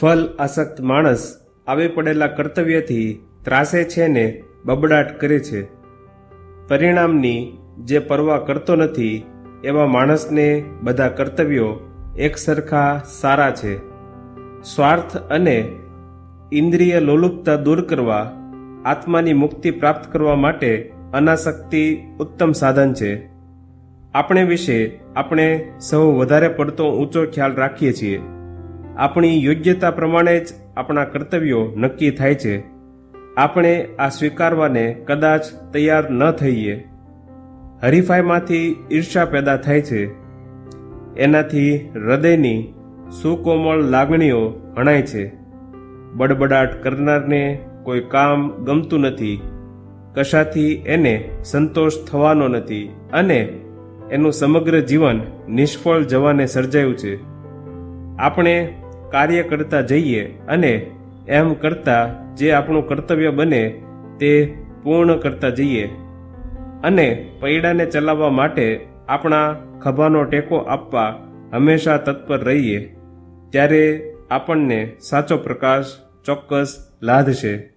ફલ આસક્ત માણસ આવી પડેલા કર્તવ્યથી ત્રાસે છે ને બબડાટ કરે છે. પરિણામની જે પરવા કરતો નથી, એવા માણસને બધા કર્તવ્યો એક સરખા સારા છે. સ્વાર્થ અને ઇન્દ્રિય લોલુપતા દૂર કરવા, આત્માની મુક્તિ પ્રાપ્ત કરવા માટે અનાસક્તિ ઉત્તમ સાધન છે. આપણે વિશે આપણે સૌ વધારે પડતો ઊંચો ખ્યાલ રાખીએ છીએ. આપણી યોગ્યતા પ્રમાણે જ આપણા કર્તવ્યો નક્કી થાય છે. આપણે આ સ્વીકારવાને કદાચ તૈયાર ન થઈએ. હરીફાઈમાંથી ઈર્ષા પેદા થાય છે. એનાથી હૃદયની સુકોમળ લાગણીઓ હણાય છે. બડબડાટ કરનારને કોઈ કામ ગમતું નથી. કશાથી એને સંતોષ થવાનો નથી અને એનું સમગ્ર જીવન નિષ્ફળ જવાને સર્જાયું છે. આપણે કાર્ય કરતા જઈએ અને એમ કરતા જે આપણું કર્તવ્ય બને તે પૂર્ણ કરતા જઈએ. અને પૈડાને ચલાવવા માટે આપણા ખભાનો ટેકો આપવા હંમેશા તત્પર રહીએ, ત્યારે આપણને સાચો પ્રકાશ ચોક્કસ લાદશે.